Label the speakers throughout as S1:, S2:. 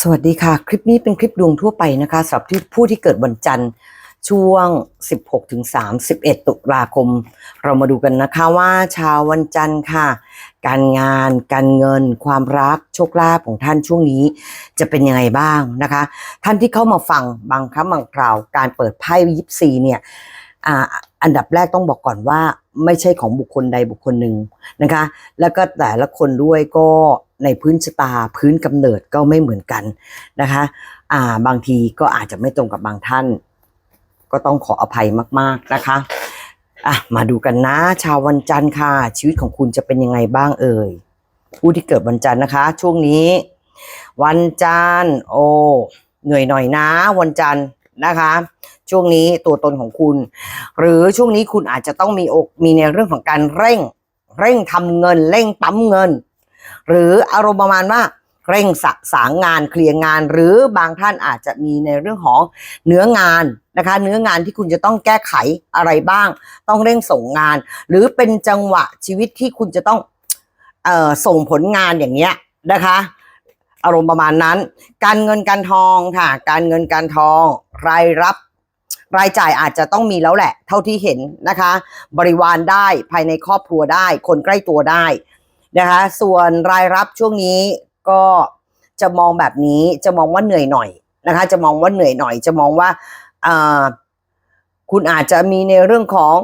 S1: สวัสดีค่ะ คลิปนี้เป็นคลิปดวงทั่วไปนะคะสำหรับที่ผู้ที่เกิดวันจันทร์ช่วง 16ถึง31 ตุลาคม เรามาดูกันนะคะว่าชาววันจันทร์ค่ะ การงาน การเงิน ความรักโชคลาภของท่านช่วงนี้จะเป็นยังไงบ้างนะคะ ท่านที่เข้ามาฟังบางครั้งบางคราวการเปิดไพ่ยิปซีเนี่ยอันดับแรกต้องบอกก่อนว่าไม่ใช่ของบุคคลใดบุคคลหนึ่งนะคะ แล้วก็แต่ละคนด้วยก็ ในพื้นชะตาพื้นกำเนิดก็ไม่เหมือนกันนะคะอ่าบางทีก็อาจจะไม่ตรงกับบางท่าน ก็ต้องขออภัยมาก ๆนะคะอะมาดูกันนะ ชาววันจันทร์ค่ะ ชีวิตของคุณจะเป็นยังไงบ้างเอ่ยผู้ที่เกิดวันจันทร์นะคะ ช่วงนี้ วันจันทร์โอ้เหนื่อยหน่อยนะ วันจันทร์นะคะ ช่วงนี้ตัวตนของคุณ หรือช่วงนี้คุณอาจจะต้องมีอกมีในเรื่องของการเร่ง เร่งทำเงิน เร่งปั๊มเงิน หรืออารมณ์ประมาณว่าเร่งสะสางงานเคลียร์งาน หรือบางท่านอาจจะมีในเรื่องของเนื้องานนะคะ เนื้องานที่คุณจะต้องแก้ไขอะไรบ้าง ต้องเร่งส่งงาน หรือเป็นจังหวะชีวิตที่คุณจะต้องออส่งผลงานอย่างเงี้ยนะคะ อารมณ์ประมาณนั้น การเงินการทองค่ะ การเงินการทอง รายรับรายจ่ายอาจจะต้องมีแล้วแหละ เท่าที่เห็นนะคะ บริวารได้ภายในครอบครัวได้ คนใกล้ตัวได้ นะคะ ส่วนรายรับช่วงนี้ก็จะมองแบบนี้จะมองว่าเหนื่อยหน่อยนะคะ จะมองว่าเหนื่อยหน่อย จะมองว่าคุณอาจจะมีในเรื่องของ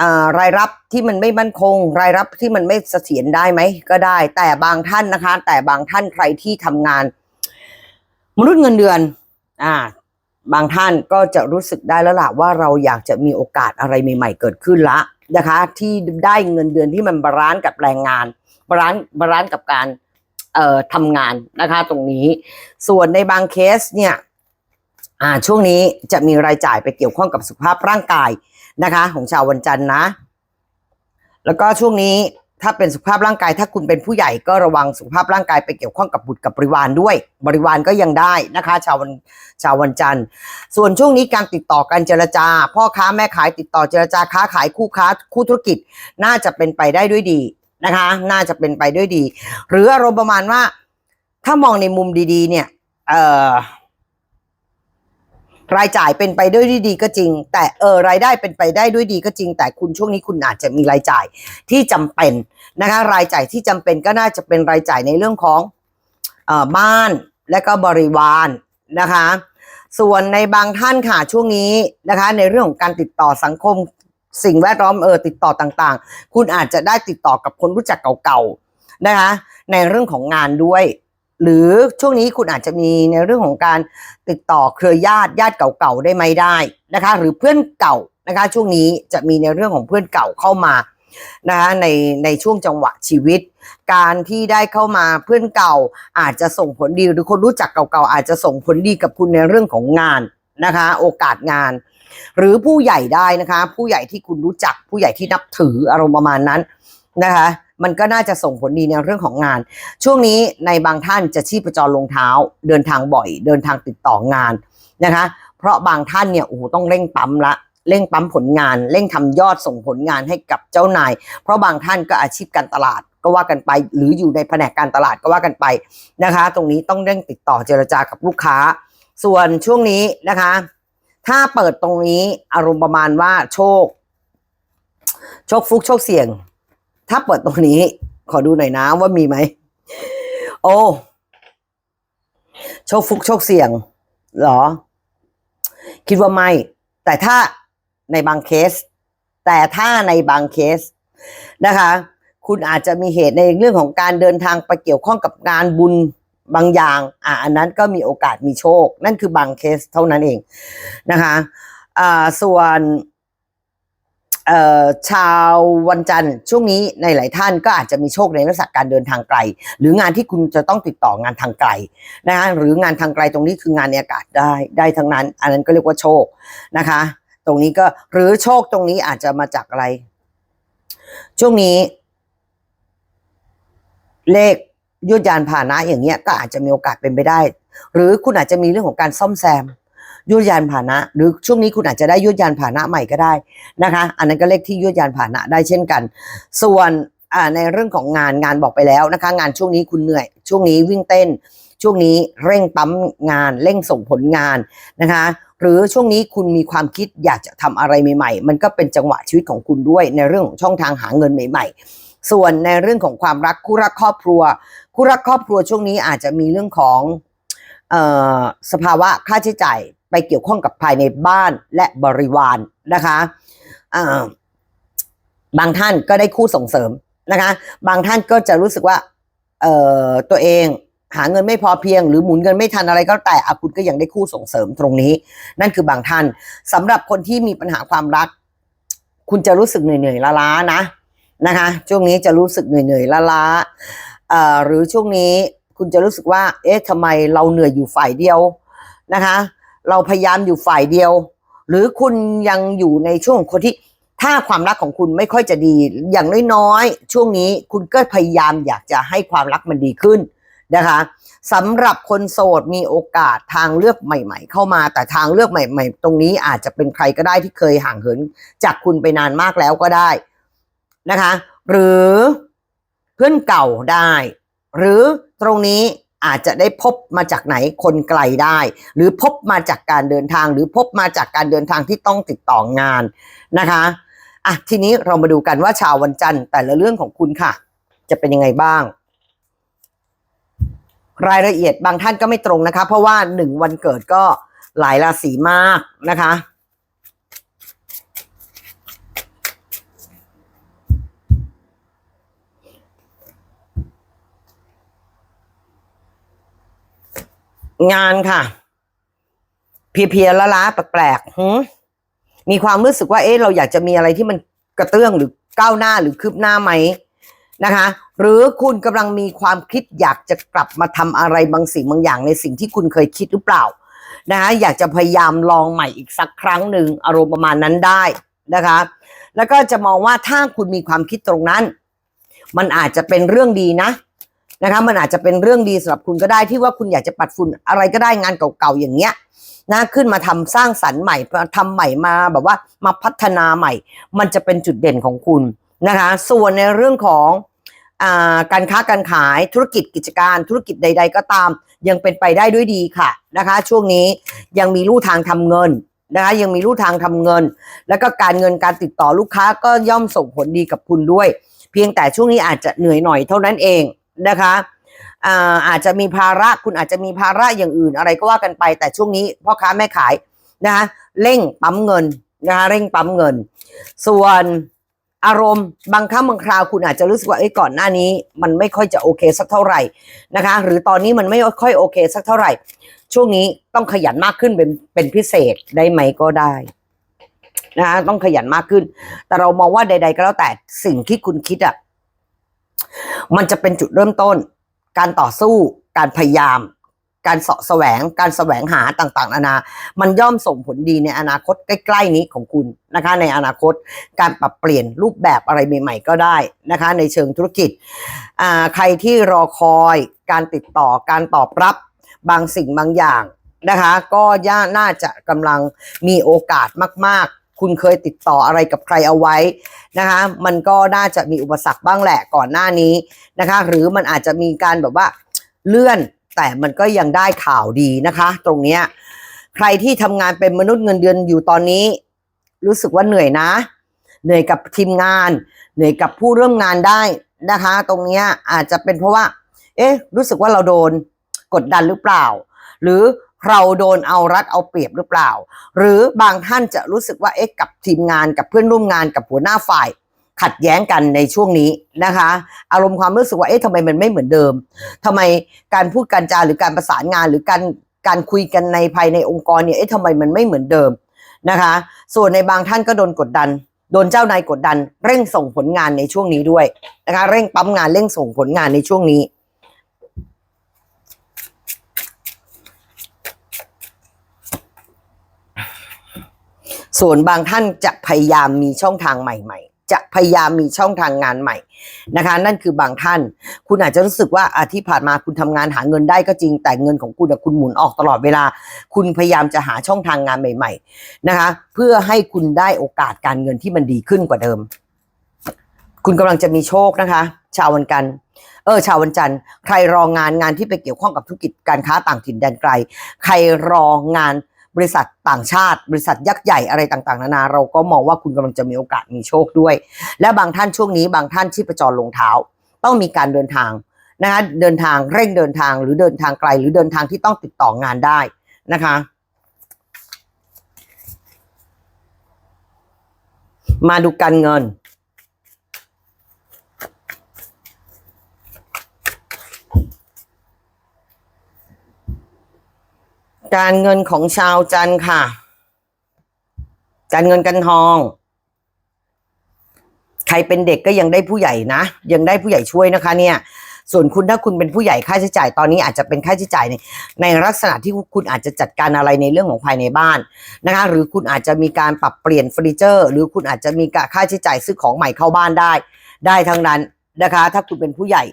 S1: อรายรับที่มันไม่มั่นคง รายรับที่มันไม่เสถียรได้ไหมก็ได้ แต่บางท่านนะคะ แต่บางท่านใครที่ทำงาน มนุษย์เงินเดือน อ่า บางท่านก็จะรู้สึกได้แล้วล่ะว่าเราอยากจะมีโอกาสอะไรใหม่ ๆ เกิดขึ้นละ นะคะ ที่ได้เงินเดือนที่มันบาลานซ์กับแรงงานบาลานซ์บาลานซ์กับการเอ่อทำงานนะคะตรงนี้ ส่วนในบางเคสเนี่ยอ่าช่วงนี้จะมีรายจ่ายไปเกี่ยวข้องกับสุขภาพร่างกายนะคะ ของชาววันจันทร์นะ แล้วก็ช่วงนี้ ถ้าเป็นสุขภาพร่างกาย ถ้าคุณเป็นผู้ใหญ่ก็ระวังสุขภาพร่างกายไปเกี่ยวข้องกับบุตรกับบริวารด้วย บริวารก็ยังได้นะคะ ชาววันชาววันจันทร์ ส่วนช่วงนี้การติดต่อการเจรจา พ่อค้าแม่ขายติดต่อเจรจาค้าขายคู่ค้าคู่ธุรกิจ น่าจะเป็นไปได้ด้วยดีนะคะ น่าจะเป็นไปด้วยดี หรืออารมณ์ประมาณว่า ถ้ามองในมุมดีๆ เนี่ย เอ่อ รายจ่ายเป็นไปด้วยดีก็จริง แต่เออรายได้เป็นไปได้ด้วยดีก็จริง แต่คุณช่วงนี้คุณอาจจะมีรายจ่ายที่จำเป็นนะคะรายจ่ายที่จำเป็นก็น่าจะเป็นรายจ่ายในเรื่องของเอ่อบ้านและก็บริวารนะคะ ส่วนในบางท่านค่ะช่วงนี้นะคะ ในเรื่องของการติดต่อสังคมสิ่งแวดล้อมเออติดต่อต่างๆ คุณอาจจะได้ติดต่อกับคนรู้จักเก่าๆนะคะ ในเรื่องของงานด้วย หรือช่วงนี้คุณอาจจะมีในเรื่องของการติดต่อเครือญาติญาติเก่าๆได้ไหมได้นะคะ หรือเพื่อนเก่านะคะ ช่วงนี้จะมีในเรื่องของเพื่อนเก่าเข้ามานะคะในในช่วงจังหวะชีวิต การที่ได้เข้ามาเพื่อนเก่าอาจจะส่งผลดีหรือคนรู้จักเก่าๆอาจจะส่งผลดีกับคุณในเรื่องของงานนะคะ โอกาสงาน หรือผู้ใหญ่ได้นะคะ ผู้ใหญ่ที่คุณรู้จักผู้ใหญ่ที่นับถืออารมณ์ประมาณนั้น นะคะ มันก็น่าจะส่งผลดีในเรื่องของงาน ช่วงนี้ในบางท่านจะชีพจรลงเท้า เดินทางบ่อย เดินทางติดต่องานนะคะ เพราะบางท่านเนี่ยโอ้โหต้องเร่งปั๊มละเร่งปั๊มผลงาน เร่งทำยอดส่งผลงานให้กับเจ้านาย เพราะบางท่านก็อาชีพการตลาดก็ว่ากันไป หรืออยู่ในแผนกการตลาดก็ว่ากันไปนะคะ ตรงนี้ต้องเร่งติดต่อเจรจากับลูกค้า ส่วนช่วงนี้นะคะ ถ้าเปิดตรงนี้อารมณ์ประมาณว่าโชค โชคฟุกโชคเสี่ยง ถ้าเปิดตรงนี้ ขอดูหน่อยนะว่ามีไหม โอ้โชคฟุกโชคเสี่ยงหรอ คิดว่าไม่ แต่ถ้าในบางเคส แต่ถ้าในบางเคสนะคะ คุณอาจจะมีเหตุในเรื่องของการเดินทางไปเกี่ยวข้องกับงานบุญบางอย่าง อะอันนั้นก็มีโอกาสมีโชค นั่นคือบางเคสเท่านั้นเองนะคะ อ่า ส่วน ชาววันจันทร์ช่วงนี้ในหลายท่านก็อาจจะมีโชคในลักษณะการเดินทางไกล หรืองานที่คุณจะต้องติดต่องานทางไกลนะคะหรืองานทางไกลตรงนี้คืองานในอากาศได้ได้ทั้งนั้น อันนั้นก็เรียกว่าโชคนะคะ ตรงนี้ก็หรือโชคตรงนี้อาจจะมาจากอะไร ช่วงนี้ เลขยุดยานพานะอย่างเงี้ยก็อาจจะมีโอกาสเป็นไปได้ หรือคุณอาจจะมีเรื่องของการซ่อมแซม ยุดยานพานะ หรือช่วงนี้คุณอาจจะได้ยุดยานพานะใหม่ก็ได้นะคะ อันนั้นก็เลขที่ยุดยานพานะได้เช่นกัน ส่วนในเรื่องของงานงานบอกไปแล้วนะคะ งานช่วงนี้คุณเหนื่อย ช่วงนี้วิ่งเต้น ช่วงนี้เร่งปั๊มงาน เร่งส่งผลงานนะคะหรือช่วงนี้คุณมีความคิดอยากจะทำอะไรใหม่ ๆ มันก็เป็นจังหวะชีวิตของคุณด้วย ในเรื่องของช่องทางหาเงินใหม่ ๆ ส่วนในเรื่องของความรักคู่รักครอบครัว คู่รักครอบครัวช่วงนี้อาจจะมีเรื่องของออสภาวะค่าใช้จ่าย ไปเกี่ยวข้องกับภายในบ้านและบริวารนะคะบางท่านก็ได้คู่ส่งเสริมนะคะ บางท่านก็จะรู้สึกว่าเอ่อตัวเองหาเงินไม่พอเพียง หรือหมุนเงินไม่ทันอะไรก็แต่อาคุณก็ยังได้คู่ส่งเสริมตรงนี้ นั่นคือบางท่านสำหรับคนที่มีปัญหาความรัก คุณจะรู้สึกเหนื่อยๆล้าๆนะนะคะช่วงนี้จะรู้สึกเหนื่อยๆล้าๆหรือช่วงนี้คุณจะรู้สึกว่า เอ๊ะทำไมเราเหนื่อยอยู่ฝ่ายเดียวนะคะ เราพยายามอยู่ฝ่ายเดียว หรือคุณยังอยู่ในช่วงคนที่ถ้าความรักของคุณไม่ค่อยจะดี อย่างน้อยๆ ช่วงนี้คุณก็พยายามอยากจะให้ความรักมันดีขึ้นนะคะสำหรับคนโสดมีโอกาสทางเลือกใหม่ ๆ เข้ามาแต่ทางเลือกใหม่ ๆ ตรงนี้อาจจะเป็นใครก็ได้ที่เคยห่างเหินจากคุณไปนานมากแล้วก็ได้นะคะ หรือเพื่อนเก่าได้ หรือตรงนี้ อาจจะได้พบมาจากไหนคนไกลได้ หรือพบมาจากการเดินทาง หรือพบมาจากการเดินทางที่ต้องติดต่องานนะคะอะทีนี้เรามาดูกันว่าชาววันจันทร์แต่ละเรื่องของคุณค่ะ จะเป็นยังไงบ้าง รายละเอียดบางท่านก็ไม่ตรงนะคะ เพราะว่าหนึ่งวันเกิดก็หลายราศีมากนะคะ งานค่ะ เพียๆละล้าแปลกๆหืมีความรู้สึกว่าเอ๊ะเราอยากจะมีอะไรที่มันกระเตื้องหรือก้าวหน้าหรือคืบหน้าไหมนะคะ หรือคุณกำลังมีความคิดอยากจะกลับมาทำอะไรบางสิ่งบางอย่างในสิ่งที่คุณเคยคิดหรือเปล่านะคะอยากจะพยายามลองใหม่อีกสักครั้งหนึ่งอารมณ์ประมาณนั้นได้นะคะ แล้วก็จะมองว่าถ้าคุณมีความคิดตรงนั้น มันอาจจะเป็นเรื่องดีนะ นะคะมันอาจจะเป็นเรื่องดีสำหรับคุณก็ได้ที่ว่าคุณอยากจะปัดฝุ่นอะไรก็ได้งานเก่าๆอย่างเงี้ยนะขึ้นมาทำสร้างสรรค์ใหม่มาทำใหม่มาแบบว่ามาพัฒนาใหม่ มันจะเป็นจุดเด่นของคุณนะคะ ส่วนในเรื่องของอาการค้าการขายธุรกิจกิจการธุรกิจใด ๆ ก็ตาม ยังเป็นไปได้ด้วยดีค่ะนะคะ ช่วงนี้ยังมีลู่ทางทำเงินนะคะยังมีลู่ทางทำเงิน แล้วก็การเงินการติดต่อลูกค้าก็ย่อมส่งผลดีกับคุณด้วย เพียงแต่ช่วงนี้อาจจะเหนื่อยหน่อยเท่านั้นเอง นะคะอาอาจจะมีภาระคุณอาจจะมีภาระอย่างอื่นอะไรก็ว่ากันไป แต่ช่วงนี้พ่อค้าแม่ขายนะคะเร่งปั๊มเงินนะคะเร่งปั๊มเงิน ส่วนอารมณ์บางครั้งบางคราวคุณอาจจะรู้สึกว่าเอ้ยก่อนหน้านี้ มันไม่ค่อยจะโอเคสักเท่าไหร่นะคะ หรือตอนนี้มันไม่ค่อยโอเคสักเท่าไหร่ ช่วงนี้ต้องขยันมากขึ้นเป็นเป็นพิเศษได้ไหมก็ได้นะคะต้องขยันมากขึ้น แต่เรามองว่าใด ๆ ก็แล้วแต่สิ่งที่คุณคิดอะ มันจะเป็นจุดเริ่มต้น การต่อสู้ การพยายาม การเสาะแสวง การแสวงหาต่างๆนานา มันย่อมส่งผลดีในอนาคตใกล้ ๆ นี้ของคุณนะคะ ในอนาคตการปรับเปลี่ยนรูปแบบอะไรใหม่ ๆ ก็ได้นะคะ ในเชิงธุรกิจอ่าใครที่รอคอยการติดต่อการตอบรับบางสิ่งบางอย่างนะคะ ก็ย่าน่าจะกำลังมีโอกาสมาก ๆ คุณเคยติดต่ออะไรกับใครเอาไว้นะคะ มันก็น่าจะมีอุปสรรคบ้างแหละก่อนหน้านี้นะคะ หรือมันอาจจะมีการแบบว่าเลื่อน แต่มันก็ยังได้ข่าวดีนะคะ ตรงเนี้ยใครที่ทำงานเป็นมนุษย์เงินเดือนอยู่ตอนนี้ รู้สึกว่าเหนื่อยนะ เหนื่อยกับทีมงาน เหนื่อยกับผู้ร่วมงานได้นะคะ ตรงเนี้ยอาจจะเป็นเพราะว่า เอ๊ะ รู้สึกว่าเราโดนกดดันหรือเปล่า หรือ เราโดนเอารัดเอาเปรียบหรือเปล่า หรือบางท่านจะรู้สึกว่าเอ๊ะกับทีมงานกับเพื่อนร่วมงานกับหัวหน้าฝ่าย ขัดแย้งกันในช่วงนี้นะคะ อารมณ์ความรู้สึกว่าเอ๊ะทำไมมันไม่เหมือนเดิมทำไมการพูดการจาหรือการประสานงานหรือการการคุยกันในภายในองค์กรเนี่ยเอ๊ะทำไมมันไม่เหมือนเดิมนะคะ ส่วนในบางท่านก็โดนกดดัน โดนเจ้านายกดดัน เร่งส่งผลงานในช่วงนี้ด้วยนะคะ เร่งปั๊มงานเร่งส่งผลงานในช่วงนี้ ส่วนบางท่านจะพยายามมีช่องทางใหม่ๆ จะพยายามมีช่องทางงานใหม่นะคะ นั่นคือบางท่าน คุณอาจจะรู้สึกว่าอาที่ผ่านมาคุณทำงานหาเงินได้ก็จริง แต่เงินของคุณคุณหมุนออกตลอดเวลา คุณพยายามจะหาช่องทางงานใหม่ ๆนะคะ เพื่อให้คุณได้โอกาสการเงินที่มันดีขึ้นกว่าเดิม คุณกำลังจะมีโชคนะคะ ชาววันกันเออชาววันจันทร์ใครรองานงานที่ไปเกี่ยวข้องกับธุรกิจการค้าต่างถิ่นแดนไกล ใครรองาน บริษัทต่างชาติ บริษัทยักษ์ใหญ่อะไรต่างๆ นานา เราก็มองว่าคุณกำลังจะมีโอกาสมีโชคด้วย และบางท่านช่วงนี้บางท่านที่ประจรลงเท้า ต้องมีการเดินทางนะคะเดินทางเร่งเดินทางหรือเดินทางไกล หรือเดินทางที่ต้องติดต่องานได้นะคะ มาดูการเงิน การเงินของชาวจันค่ะ การเงินกันทอง ใครเป็นเด็กก็ยังได้ผู้ใหญ่นะ ยังได้ผู้ใหญ่ช่วยนะคะ เนี่ย ส่วนคุณถ้าคุณเป็นผู้ใหญ่ค่าใช้จ่ายตอนนี้อาจจะเป็นค่าใช้จ่ายในในลักษณะที่คุณอาจจะจัดการอะไรในเรื่องของภายในบ้านนะคะ หรือคุณอาจจะมีการปรับเปลี่ยนเฟอร์นิเจอร์ หรือคุณอาจจะมีค่าใช้จ่ายซื้อของใหม่เข้าบ้านได้ ได้ทั้งนั้น นะคะ ถ้าคุณเป็นผู้ใหญ่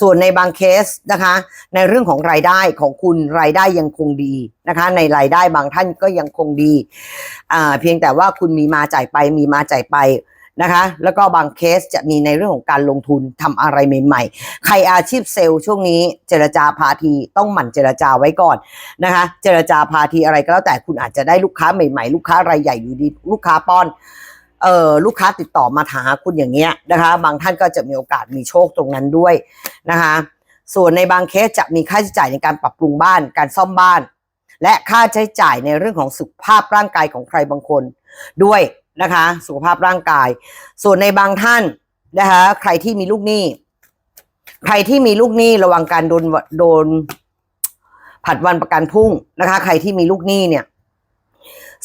S1: ส่วนในบางเคสนะคะ ในเรื่องของรายได้ของคุณรายได้ยังคงดีนะคะ ในรายได้บางท่านก็ยังคงดีอ่าเพียงแต่ว่าคุณมีมาจ่ายไปมีมาจ่ายไปนะคะ แล้วก็บางเคสจะมีในเรื่องของการลงทุนทำอะไรใหม่ ๆ ใครอาชีพเซลล์ช่วงนี้เจรจาพาทีต้องหมั่นเจรจาไว้ก่อนนะคะ เจรจาพาทีอะไรก็แล้วแต่คุณอาจจะได้ลูกค้าใหม่ ๆ ลูกค้ารายใหญ่อยู่ดีลูกค้าป้อน เออลูกค้าติดต่อมาหาคุณอย่างเงี้ยนะคะ บางท่านก็จะมีโอกาสมีโชคตรงนั้นด้วยนะคะ ส่วนในบางเคสจะมีค่าใช้จ่ายในการปรับปรุงบ้าน การซ่อมบ้าน และค่าใช้จ่ายในเรื่องของสุขภาพร่างกายของใครบางคนด้วยนะคะ สุขภาพร่างกาย ส่วนในบางท่านนะคะใครที่มีลูกหนี้ ใครที่มีลูกหนี้ระวังการโดนโดนผัดวันประกันพรุ่งนะคะ ใครที่มีลูกหนี้เนี่ย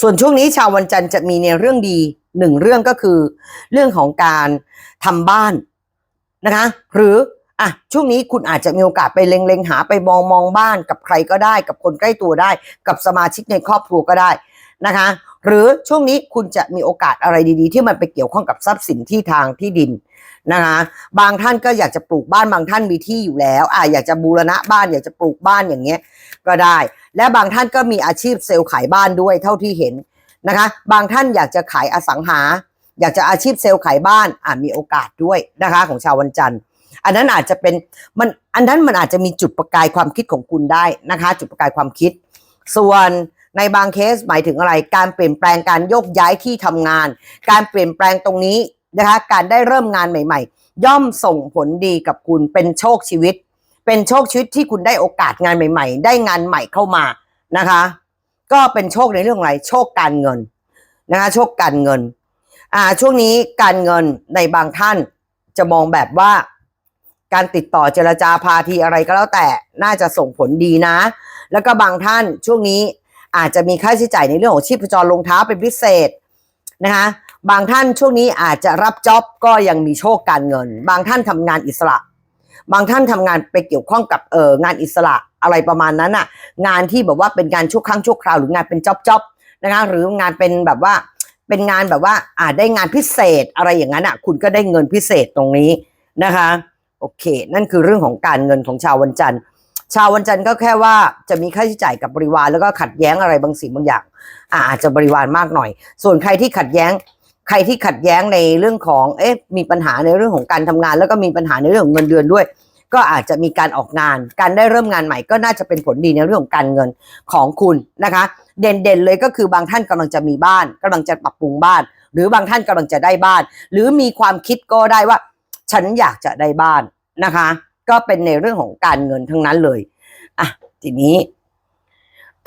S1: ส่วนช่วงนี้ชาววันจันทร์จะมีในเรื่องดี หนึ่งเรื่องก็คือ เรื่องของการทำบ้านนะคะ หรืออะช่วงนี้คุณอาจจะมีโอกาสไปเล็งๆหาไปมองมองบ้านกับใครก็ได้ กับคนใกล้ตัวได้ กับสมาชิกในครอบครัวก็ได้นะคะ หรือช่วงนี้คุณจะมีโอกาสอะไรดีๆ ที่มันไปเกี่ยวข้องกับทรัพย์สินที่ทางที่ดินนะคะบางท่านก็อยากจะปลูกบ้านบางท่านมีที่อยู่แล้วอะอยากจะบูรณะบ้านอยากจะปลูกบ้านอย่างเงี้ยก็ได้ และบางท่านก็มีอาชีพเซลล์ขายบ้านด้วยเท่าที่เห็น นะคะ บางท่านอยากจะขายอสังหา อยากจะอาชีพเซลล์ขายบ้านอะมีโอกาสด้วยนะคะ ของชาววันจันทร์ อันนั้นอาจจะเป็นมันอันนั้นมันอาจจะมีจุดประกายความคิดของคุณได้นะคะ จุดประกายความคิด ส่วนในบางเคสหมายถึงอะไร การเปลี่ยนแปลงการโยกย้ายที่ทำงาน การเปลี่ยนแปลงตรงนี้นะคะการได้เริ่มงานใหม่ ๆ ย่อมส่งผลดีกับคุณเป็นโชคชีวิต เป็นโชคชีวิตที่คุณได้โอกาสงานใหม่ ๆ ได้งานใหม่เข้ามานะคะ ก็เป็นโชคในเรื่องอะไรโชคการเงินนะคะโชคการเงินอ่าช่วงนี้การเงินในบางท่านจะมองแบบว่า การติดต่อเจรจาพาทีอะไรก็แล้วแต่น่าจะส่งผลดีนะ แล้วก็บางท่านช่วงนี้อาจจะมีค่าใช้จ่ายในเรื่องของชีพจรรองเท้าเป็นพิเศษนะคะบางท่านช่วงนี้อาจจะรับจ็อบก็ยังมีโชคการเงิน บางท่านทำงานอิสระ บางท่านทำงานไปเกี่ยวข้องกับเอองานอิสระอะไรประมาณนั้นน่ะงานที่แบบว่าเป็นงานชั่วครั้งชั่วคราวหรืองานเป็นจ็อบจ็อบนะคะหรืองานเป็นแบบว่าเป็นงานแบบว่าอาจได้งานพิเศษอะไรอย่างนั้นอะคุณก็ได้เงินพิเศษตรงนี้นะคะโอเค นั่นคือเรื่องของการเงินของชาววันจันทร์ ชาววันจันทร์ก็แค่ว่าจะมีค่าใช้จ่ายกับบริวารแล้วก็ขัดแย้งอะไรบางสิ่งบางอย่างอาจจะบริวารมากหน่อย ส่วนใครที่ขัดแย้ง ใครที่ขัดแย้งในเรื่องของเอ๊ะมีปัญหาในเรื่องของการทำงาน แล้วก็มีปัญหาในเรื่องของเงินเดือนด้วย ก็อาจจะมีการออกงาน การได้เริ่มงานใหม่ก็น่าจะเป็นผลดีในเรื่องของการเงินของคุณนะคะ เด่นๆเลยก็คือบางท่านกำลังจะมีบ้านกำลังจะปรับปรุงบ้าน หรือบางท่านกำลังจะได้บ้าน หรือมีความคิดก็ได้ว่า ฉันอยากจะได้บ้านนะคะ ก็เป็นในเรื่องของการเงินทั้งนั้นเลยอะทีนี้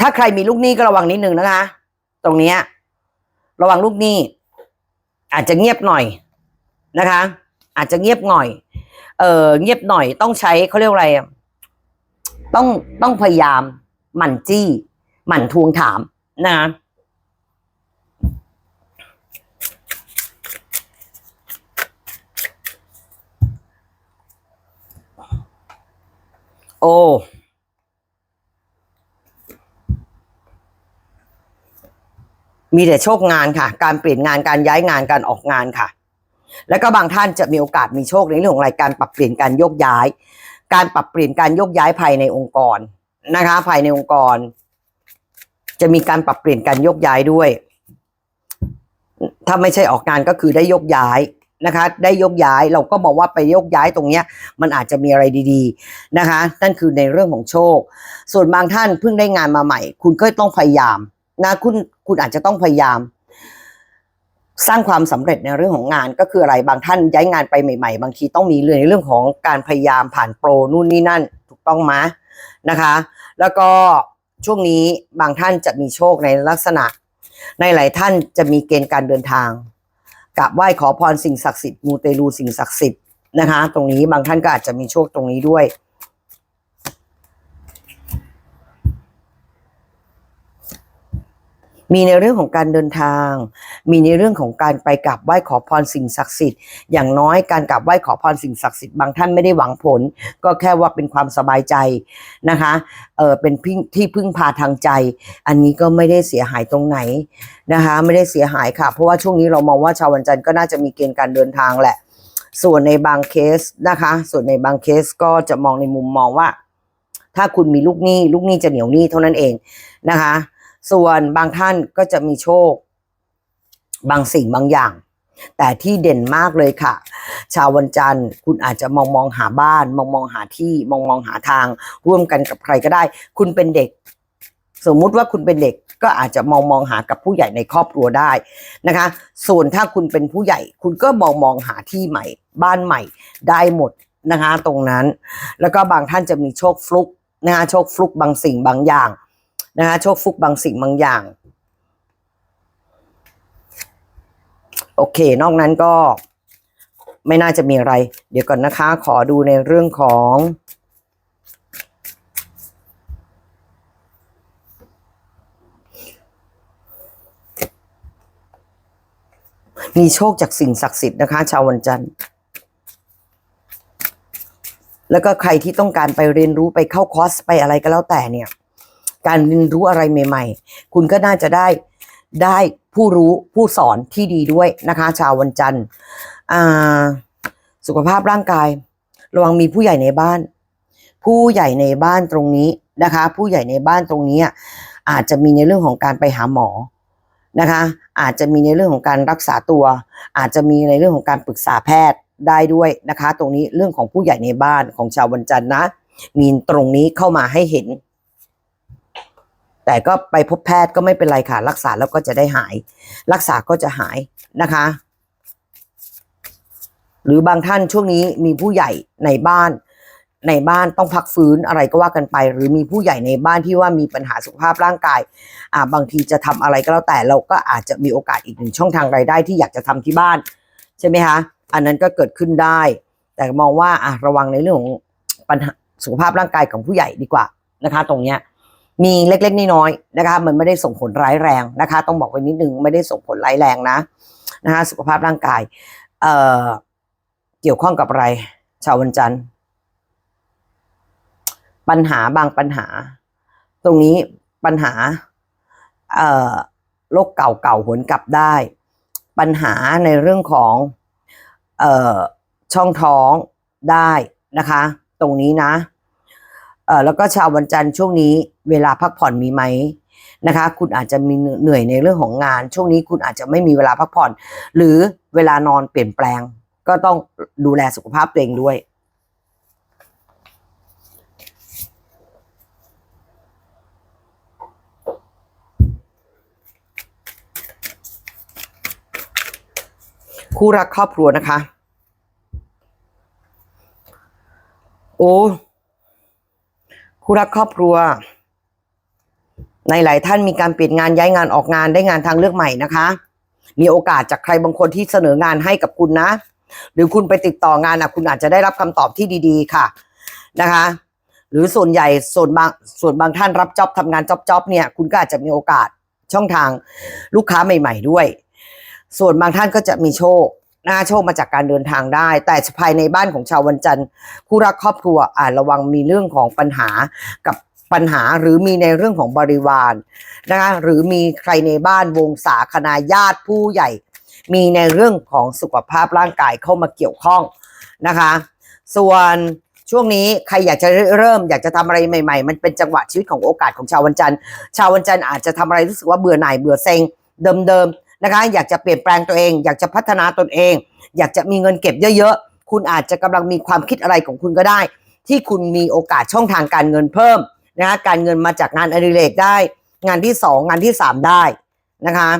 S1: ถ้าใครมีลูกหนี้ก็ระวังนิดนึงนะคะ ตรงเนี้ยระวังลูกหนี้ อาจจะเงียบหน่อยนะคะ อาจจะเงียบหน่อย เออเงียบหน่อยต้องใช้เขาเรียกอะไรต้องต้องพยายามหมั่นจี้หมั่นทวงถามนะโอ้ มีแต่โชคงานค่ะ การเปลี่ยนงานการย้ายงานการออกงานค่ะ แล้วก็บางท่านจะมีโอกาสมีโชคในเรื่องของอะไรการปรับเปลี่ยนการโยกย้าย การปรับเปลี่ยนการโยกย้ายภายในองค์กรนะคะ ภายในองค์กร จะมีการปรับเปลี่ยนการโยกย้ายด้วย ถ้าไม่ใช่ออกงานก็คือได้โยกย้ายนะคะ ได้ยกย้ายเราก็มองว่าไปยกย้ายตรงเนี้ย มันอาจจะมีอะไรดีๆนะคะ นั่นคือในเรื่องของโชค ส่วนบางท่านเพิ่งได้งานมาใหม่ คุณก็ต้องพยายาม นะคุณคุณอาจจะต้องพยายาม สร้างความสำเร็จในเรื่องของงานก็คืออะไรบางท่านย้ายงานไปใหม่ ๆ บางทีต้องมีเรื่องในเรื่องของการพยายามผ่านโปรนู่นนี่นั่น ถูกต้องไหมนะคะ แล้วก็ช่วงนี้บางท่านจะมีโชคในลักษณะ ในหลายท่านจะมีเกณฑ์การเดินทางกราบไหว้ขอพรสิ่งศักดิ์สิทธิ์มูเตลูสิ่งศักดิ์สิทธิ์นะคะ ตรงนี้บางท่านก็อาจจะมีโชคตรงนี้ด้วย มีในเรื่องของการเดินทาง มีในเรื่องของการไปกราบไหว้ขอพรสิ่งศักดิ์สิทธิ์ อย่างน้อยการกราบไหว้ขอพรสิ่งศักดิ์สิทธิ์บางท่านไม่ได้หวังผล ก็แค่ว่าเป็นความสบายใจนะคะเออเป็นพึ่งที่พึ่งพาทางใจ อันนี้ก็ไม่ได้เสียหายตรงไหนนะคะ ไม่ได้เสียหายค่ะ เพราะว่าช่วงนี้เรามองว่าชาววันจันทร์ก็น่าจะมีเกณฑ์การเดินทางแหละ ส่วนในบางเคสนะคะ ส่วนในบางเคสก็จะมองในมุมมองว่า ถ้าคุณมีลูกหนี้ลูกหนี้จะเหนียวหนี้เท่านั้นเองนะคะ ส่วนบางท่านก็จะมีโชค บางสิ่งบางอย่าง แต่ที่เด่นมากเลยค่ะ ชาววันจันทร์คุณอาจจะมองมองหาบ้าน มองมองหาที่มองมองหาทาง ร่วมกันกับใครก็ได้ คุณเป็นเด็ก สมมุติว่าคุณเป็นเด็กก็อาจจะมองมองหากับผู้ใหญ่ในครอบครัวได้นะคะ ส่วนถ้าคุณเป็นผู้ใหญ่ คุณก็มองมองหาที่ใหม่ บ้านใหม่ได้หมดนะคะ ตรงนั้น แล้วก็บางท่านจะมีโชคฟลุกนะคะโชคฟลุกบางสิ่งบางอย่าง นะคะโชคฟุกบางสิ่งบางอย่าง โอเค นอกนั้นก็ไม่น่าจะมีอะไร เดี๋ยวก่อนนะคะ ขอดูในเรื่องของมีโชคจากสิ่งศักดิ์สิทธิ์นะคะ ชาววันจันทร์ แล้วก็ใครที่ต้องการไปเรียนรู้ไปเข้าคอร์สไปอะไรก็แล้วแต่เนี่ย การเรียนรู้อะไรใหม่ ๆ คุณก็น่าจะได้ได้ผู้รู้ผู้สอนที่ดีด้วยนะคะ ชาววันจันทร์อ่าสุขภาพร่างกาย ระวังมีผู้ใหญ่ในบ้าน ผู้ใหญ่ในบ้านตรงนี้นะคะ ผู้ใหญ่ในบ้านตรงนี้ อาจจะมีในเรื่องของการไปหาหมอนะคะ อาจจะมีในเรื่องของการรักษาตัว อาจจะมีในเรื่องของการปรึกษาแพทย์ได้ด้วยนะคะ ตรงนี้เรื่องของผู้ใหญ่ในบ้านของชาววันจันทร์นะมีตรงนี้เข้ามาให้เห็น แต่ก็ไปพบแพทย์ก็ไม่เป็นไรค่ะ รักษาแล้วก็จะได้หาย รักษาก็จะหายนะคะ หรือบางท่านช่วงนี้มีผู้ใหญ่ในบ้านในบ้านต้องพักฟื้นอะไรก็ว่ากันไป หรือมีผู้ใหญ่ในบ้านที่ว่ามีปัญหาสุขภาพร่างกายอ่าบางทีจะทำอะไรก็แล้วแต่เราก็อาจจะมีโอกาสอีกหนึ่งช่องทางรายได้ที่อยากจะทำที่บ้าน ใช่ไหมคะอันนั้นก็เกิดขึ้นได้ แต่มองว่าอะระวังในเรื่องของปัญหาสุขภาพร่างกายของผู้ใหญ่ดีกว่านะคะ ตรงเนี้ย มีเล็กๆน้อยๆนะคะ มันไม่ได้ส่งผลร้ายแรงนะคะ ต้องบอกไว้นิดนึงไม่ได้ส่งผลร้ายแรงนะนะคะสุขภาพร่างกาย เอ่อเกี่ยวข้องกับอะไร ชาววันจันทร์ ปัญหาบางปัญหา ตรงนี้ปัญหา เอ่อโรคเก่าๆหวนกลับได้ ปัญหาในเรื่องของเอ่อช่องท้องได้นะคะ ตรงนี้นะ เอ่อแล้วก็ชาววันจันทร์ช่วงนี้เวลาพักผ่อนมีไหมนะคะ คุณอาจจะมีเหนื่อยในเรื่องของงาน ช่วงนี้คุณอาจจะไม่มีเวลาพักผ่อน หรือเวลานอนเปลี่ยนแปลง ก็ต้องดูแลสุขภาพตัวเองด้วยคู่รักครอบครัวนะคะ โอ้ คู่รักครอบครัว ในหลายท่านมีการเปลี่ยนงานย้ายงานออกงานได้งานทางเลือกใหม่นะคะ มีโอกาสจากใครบางคนที่เสนองานให้กับคุณนะ หรือคุณไปติดต่องานอะ คุณอาจจะได้รับคำตอบที่ดี ๆ ค่ะนะคะ หรือส่วนใหญ่ส่วนบางส่วนบางท่านรับจ็อบทำงานจ็อบจ็อบเนี่ย คุณก็อาจจะมีโอกาสช่องทางลูกค้าใหม่ ๆ ด้วย ส่วนบางท่านก็จะมีโชค นะโชคมาจากการเดินทางได้ แต่ภายในบ้านของชาววันจันทร์คู่รักครอบครัวอาจระวังมีเรื่องของปัญหากับปัญหาหรือมีในเรื่องของบริวารนะคะหรือมีใครในบ้านวงศาคณาญาติผู้ใหญ่ มีในเรื่องของสุขภาพร่างกายเข้ามาเกี่ยวข้องนะคะ ส่วนช่วงนี้ใครอยากจะเริ่มอยากจะทำอะไรใหม่ ๆ มันเป็นจังหวะชีวิตของโอกาสของชาววันจันทร์ ชาววันจันทร์อาจจะทำอะไรรู้สึกว่าเบื่อหน่ายเบื่อเซ็งเดิม นะคะ อยากจะเปลี่ยนแปลงตัวเอง อยากจะพัฒนาตนเอง อยากจะมีเงินเก็บเยอะๆ คุณอาจจะกำลังมีความคิดอะไรของคุณก็ได้ ที่คุณมีโอกาสช่องทางการเงินเพิ่มนะคะการเงินมาจากงานอดิเรกได้ งานที่สองงานที่สามได้นะคะ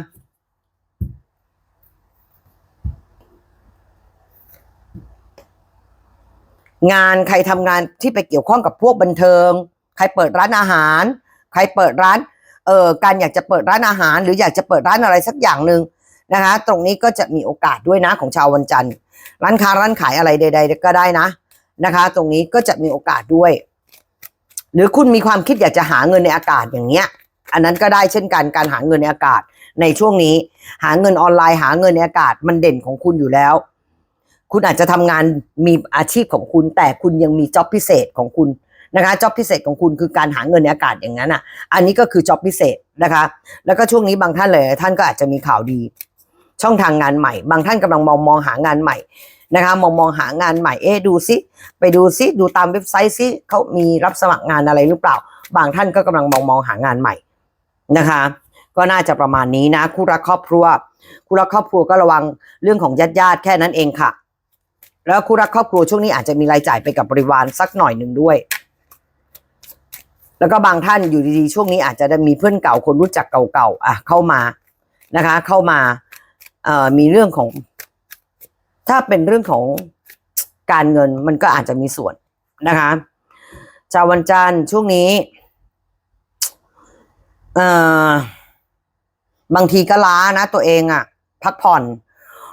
S1: งานใครทำงานที่ไปเกี่ยวข้องกับพวกบันเทิง ใครเปิดร้านอาหาร ใครเปิดร้าน เอ่อการอยากจะเปิดร้านอาหาร หรืออยากจะเปิดร้านอะไรสักอย่างหนึ่งนะคะ ตรงนี้ก็จะมีโอกาสด้วยนะของชาววันจันทร์ร้านค้าร้านขายอะไรใด ๆ ก็ได้นะนะคะ ตรงนี้ก็จะมีโอกาสด้วย หรือคุณมีความคิดอยากจะหาเงินในอากาศอย่างเงี้ย อันนั้นก็ได้เช่นกันการหาเงินในอากาศในช่วงนี้ หาเงินออนไลน์หาเงินในอากาศมันเด่นของคุณอยู่แล้ว คุณอาจจะทำงานมีอาชีพของคุณ แต่คุณยังมีจ็อบพิเศษของคุณ นะคะจ็อบพิเศษของคุณคือการหาเงินในอากาศอย่างนั้นอะ อันนี้ก็คือจ็อบพิเศษนะคะ แล้วก็ช่วงนี้บางท่านเลยท่านก็อาจจะมีข่าวดี ช่องทางงานใหม่ บางท่านกำลังมองมองหางานใหม่นะคะมองมองหางานใหม่เอ๊ดูซิไปดูซิดูตามเว็บไซต์ซิเขามีรับสมัครงานอะไรหรือเปล่า บางท่านก็กำลังมองมองหางานใหม่นะคะ ก็น่าจะประมาณนี้นะ คู่รักครอบครัวคู่รักครอบครัวก็ระวังเรื่องของญาติญาติแค่นั้นเองค่ะ แล้วคู่รักครอบครัวช่วงนี้อาจจะมีรายจ่ายไปกับบริวารสักหน่อยหนึ่งด้วย แล้วก็บางท่านอยู่ดีๆ ช่วงนี้อาจจะได้มีเพื่อนเก่าคนรู้จักเก่าๆอะเข้ามานะคะ เข้ามาเอ่อมีเรื่องของ ถ้าเป็นเรื่องของการเงินมันก็อาจจะมีส่วนนะคะชาววันจันทร์ช่วงนี้เอ่อบางทีก็ล้านะตัวเองอะ พักผ่อน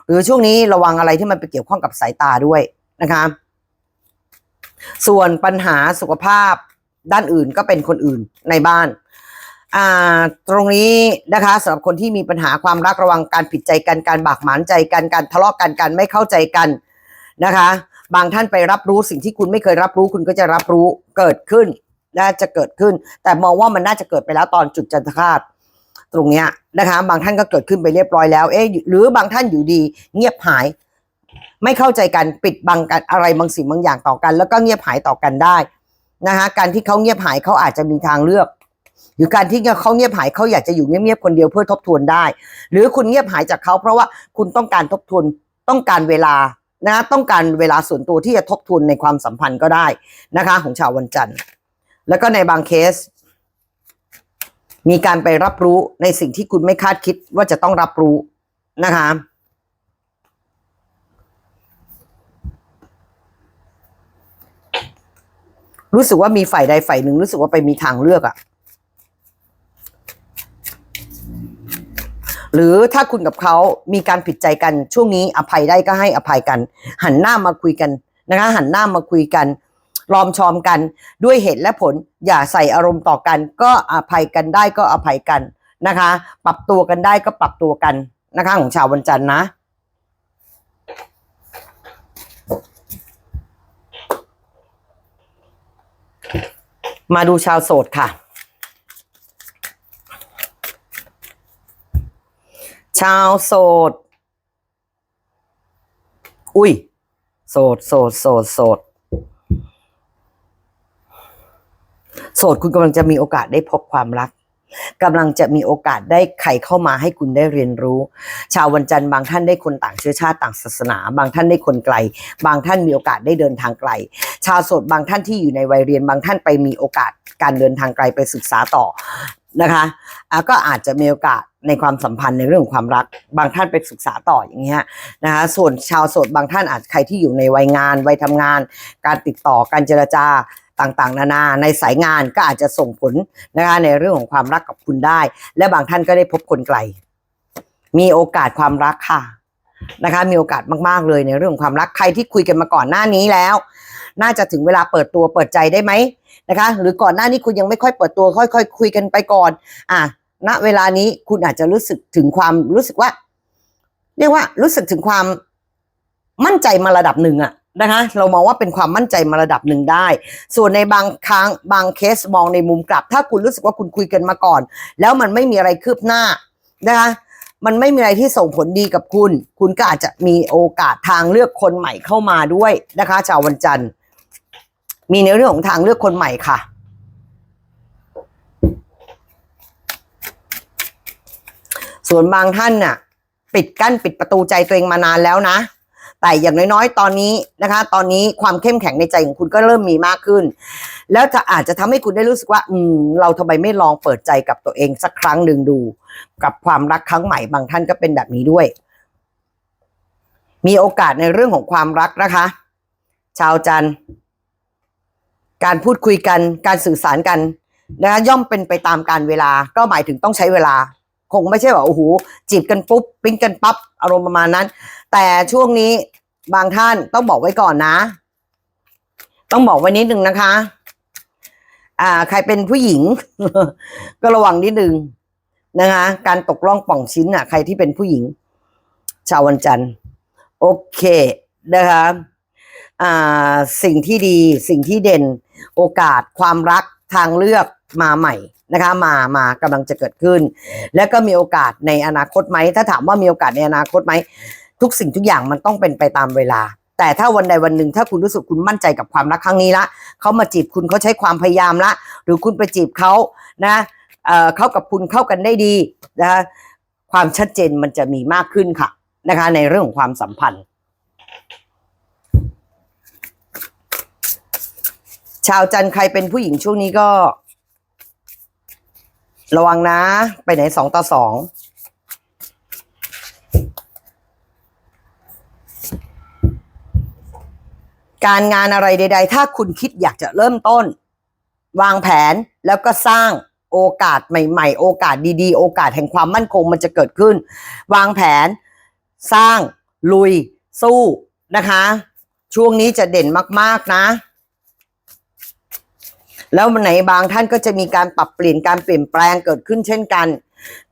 S1: หรือช่วงนี้ระวังอะไรที่มันไปเกี่ยวข้องกับสายตาด้วยนะคะ ส่วนปัญหาสุขภาพ ด้านอื่นก็เป็นคนอื่นในบ้านอ่าตรงนี้นะคะสำหรับคนที่มีปัญหาความรักระวังการผิดใจกันการบากหมางใจกันการทะเลาะกันการไม่เข้าใจกันนะคะ บางท่านไปรับรู้สิ่งที่คุณไม่เคยรับรู้คุณก็จะรับรู้เกิดขึ้นน่าจะเกิดขึ้น แต่มองว่ามันน่าจะเกิดไปแล้วตอนจุดจันทคาตตรงเนี้ยนะคะ บางท่านก็เกิดขึ้นไปเรียบร้อยแล้วเอ๊ะหรือบางท่านอยู่ดี เงียบหาย ไม่เข้าใจกันปิดบังกันอะไรบางสิ่งบางอย่างต่อกัน แล้วก็เงียบหายต่อกันได้ นะคะการที่เขาเงียบหายเขาอาจจะมีทางเลือก หรือการที่เขาเงียบหายเขาอยากจะอยู่เงียบๆคนเดียวเพื่อทบทวนได้ หรือคุณเงียบหายจากเขาเพราะว่าคุณต้องการทบทวนต้องการเวลานะต้องการเวลาส่วนตัวที่จะทบทวนในความสัมพันธ์ก็ได้นะคะ ของชาววันจันทร์ แล้วก็ในบางเคส มีการไปรับรู้ในสิ่งที่คุณไม่คาดคิดว่าจะต้องรับรู้นะคะ รู้สึกว่ามีฝ่ายใดฝ่ายหนึ่งรู้สึกว่าไปมีทางเลือกอะหรือถ้าคุณกับเขามีการผิดใจกันช่วงนี้อภัยได้ก็ให้อภัยกัน หันหน้ามาคุยกันนะคะ หันหน้ามาคุยกันลอมชอมกันด้วยเหตุและผล อย่าใส่อารมณ์ต่อกัน ก็อภัยกันได้ก็อภัยกันนะคะ ปรับตัวกันได้ก็ปรับตัวกันนะคะ ของชาววันจันทร์นะ มาดูชาวโสดค่ะ ชาวโสด อุ้ย โสด โสด โสด โสด โสดคุณกำลังจะมีโอกาสได้พบความรัก กำลังจะมีโอกาสได้ใครเข้ามาให้คุณได้เรียนรู้ ชาววันจันทร์บางท่านได้คนต่างเชื้อชาติต่างศาสนา บางท่านได้คนไกล บางท่านมีโอกาสได้เดินทางไกล ชาวโสดบางท่านที่อยู่ในวัยเรียนบางท่านไปมีโอกาสการเดินทางไกลไปศึกษาต่อนะคะะก็อาจจะมีโอกาสในความสัมพันธ์ในเรื่องของความรัก บางท่านไปศึกษาต่ออย่างเงี้ยนะคะส่วนชาวโสดบางท่านอาจใครที่อยู่ในวัยงานวัยทำงาน การติดต่อการเจรจา ต่างๆ นานาในสายงานก็อาจจะส่งผลนะคะในเรื่องของความรักกับคุณได้ และบางท่านก็ได้พบคนไกล มีโอกาสความรักค่ะนะคะ มีโอกาสมากๆเลยในเรื่องความรักใครที่คุยกันมาก่อนหน้านี้แล้ว น่าจะถึงเวลาเปิดตัวเปิดใจได้ไหมนะคะ หรือก่อนหน้านี้คุณยังไม่ค่อยเปิดตัว ค่อยๆคุยกันไปก่อน อะณเวลานี้คุณอาจจะรู้สึกถึงความรู้สึกว่า เรียกว่ารู้สึกถึงความมั่นใจมาระดับหนึ่งอะ นะคะเรามองว่าเป็นความมั่นใจมาระดับหนึ่งได้ ส่วนในบางครั้งบางเคสมองในมุมกลับ ถ้าคุณรู้สึกว่าคุณคุยกันมาก่อน แล้วมันไม่มีอะไรคืบหน้านะคะมันไม่มีอะไรที่ส่งผลดีกับคุณ คุณก็อาจจะมีโอกาสทางเลือกคนใหม่เข้ามาด้วยนะคะชาววันจันทร์ มีในเรื่องของทางเลือกคนใหม่ค่ะส่วนบางท่านน่ะ ปิดกั้นปิดประตูใจตัวเองมานานแล้วนะ แต่อย่างน้อยๆ ตอนนี้นะคะ ตอนนี้ความเข้มแข็งในใจของคุณก็เริ่มมีมากขึ้น แล้วจะอาจจะทำให้คุณได้รู้สึกว่า อืม เราทำไมไม่ลองเปิดใจกับตัวเองสักครั้งหนึ่งดู กับความรักครั้งใหม่บางท่านก็เป็นแบบนี้ด้วย มีโอกาสในเรื่องของความรักนะคะ ชาวจันทร์การพูดคุยกัน การสื่อสารกันนะคะย่อมเป็นไปตามการเวลา ก็หมายถึงต้องใช้เวลา คงไม่ใช่ว่าโอ้โหจีบกันปุ๊บ ปิ๊งกันปั๊บอารมณ์ประมาณนั้น แต่ช่วงนี้ บางท่านต้องบอกไว้ก่อนนะ ต้องบอกไว้นิดนึงนะคะ อ่า ใครเป็นผู้หญิง ก็ระวังนิดนึงนะคะ การตกล่องป่องชิ้นอะ ใครที่เป็นผู้หญิง ชาววันจันทร์ โอเคนะคะอ่าสิ่งที่ดีสิ่งที่เด่นโอกาสความรักทางเลือกมาใหม่นะคะมามากำลังจะเกิดขึ้น แล้วก็มีโอกาสในอนาคตไหม ถ้าถามว่ามีโอกาสในอนาคตไหม ทุกสิ่งทุกอย่างมันต้องเป็นไปตามเวลา แต่ถ้าวันใดวันหนึ่งถ้าคุณรู้สึกคุณมั่นใจกับความรักครั้งนี้ละเขามาจีบคุณเขาใช้ความพยายามละ หรือคุณไปจีบเขานะเเขากับคุณเข้ากันได้ดีนะคะความชัดเจนมันจะมีมากขึ้นค่ะนะคะ ในเรื่องของความสัมพันธ์ ชาวจันทร์ใครเป็นผู้หญิงช่วงนี้ก็ ระวังนะ ไปไหนสองต่อสอง การงานอะไรใด ๆ ถ้าคุณคิดอยากจะเริ่มต้น วางแผนแล้วก็สร้างโอกาสใหม่ ๆ โอกาสดีๆ โอกาสแห่งความมั่นคงมันจะเกิดขึ้น วางแผน สร้าง ลุย สู้นะคะ ช่วงนี้จะเด่นมากๆนะ แล้วไหนบางท่านก็จะมีการปรับเปลี่ยนการเปลี่ยนแปลงเกิดขึ้นเช่นกัน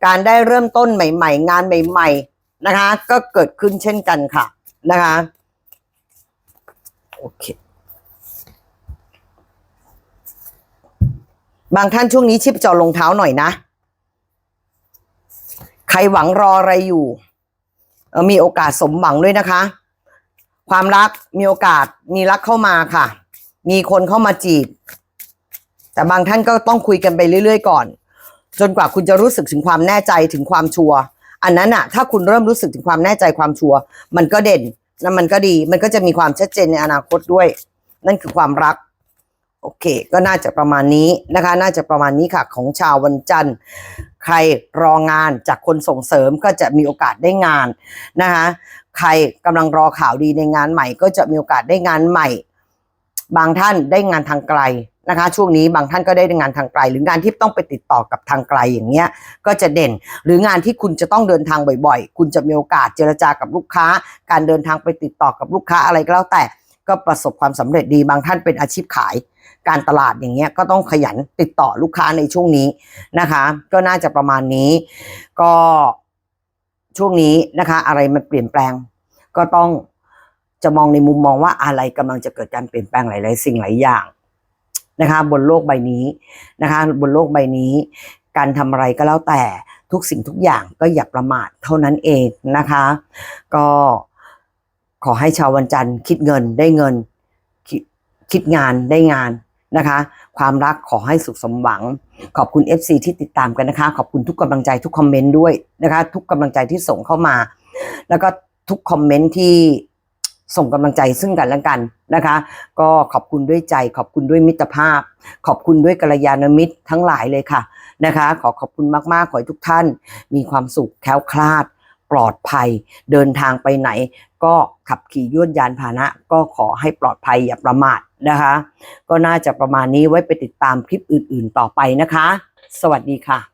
S1: การได้เริ่มต้นใหม่ ๆ งานใหม่ ๆ นะคะ ก็เกิดขึ้นเช่นกันค่ะนะคะ โอเค บางท่านช่วงนี้ชิปจอรองเท้าหน่อยนะ ใครหวังรออะไรอยู่ มีโอกาสสมหวังด้วยนะคะ ความรักมีโอกาสมีรักเข้ามาค่ะ มีคนเข้ามาจีบ แต่บางท่านก็ต้องคุยกันไปเรื่อย ๆ ก่อน จนกว่าคุณจะรู้สึกถึงความแน่ใจถึงความชัวร์อันนั้นอะถ้าคุณเริ่มรู้สึกถึงความแน่ใจความชัวร์มันก็เด่น แล้วมันก็ดีมันก็จะมีความชัดเจนในอนาคตด้วย นั่นคือความรัก โอเค ก็น่าจะประมาณนี้นะคะ น่าจะประมาณนี้ค่ะ ของชาววันจันทร์ ใครรองานจากคนส่งเสริมก็จะมีโอกาสได้งานนะคะใครกำลังรอข่าวดีในงานใหม่ ก็จะมีโอกาสได้งานใหม่ บางท่านได้งานทางไกล นะคะ ช่วงนี้บางท่านก็ได้งานทางไกล หรืองานที่ต้องไปติดต่อกับทางไกลอย่างเงี้ยก็จะเด่น หรืองานที่คุณจะต้องเดินทางบ่อยๆ คุณจะมีโอกาสเจรจากับลูกค้า การเดินทางไปติดต่อกับลูกค้าอะไรก็แล้วแต่ก็ประสบความสำเร็จดีบางท่านเป็นอาชีพขาย การตลาดอย่างเงี้ยก็ต้องขยันติดต่อลูกค้าในช่วงนี้นะคะ ก็น่าจะประมาณนี้ ก็ช่วงนี้นะคะ อะไรมันเปลี่ยนแปลง ก็ต้องจะมองในมุมมองว่าอะไรกำลังจะเกิดการเปลี่ยนแปลงหลาย ๆ สิ่งหลายอย่าง นะคะบนโลกใบนี้นะคะบนโลกใบนี้ การทำอะไรก็แล้วแต่ทุกสิ่งทุกอย่างก็อย่าประมาทเท่านั้นเองนะคะ ก็ขอให้ชาววันจันทร์คิดเงินได้เงินคิดคิดงานได้งานนะคะ ความรักขอให้สุขสมหวัง ขอบคุณ FC ที่ติดตามกันนะคะ ขอบคุณทุกกำลังใจทุกคอมเมนต์ด้วยนะคะ ทุกกำลังใจที่ส่งเข้ามา แล้วก็ทุกคอมเมนต์ที่ ส่งกำลังใจซึ่งกันและกันนะคะ ก็ขอบคุณด้วยใจ ขอบคุณด้วยมิตรภาพ ขอบคุณด้วยกัลยาณมิตรทั้งหลายเลยค่ะนะคะ ขอขอบคุณมากๆ ขอให้ทุกท่าน มีความสุขแคล้วคลาด ปลอดภัย เดินทางไปไหน ก็ขับขี่ยวดยานพาหนะ ก็ขอให้ปลอดภัยอย่าประมาทนะคะ ก็น่าจะประมาณนี้ไว้ไปติดตามคลิปอื่น ๆ ต่อไปนะคะ สวัสดีค่ะ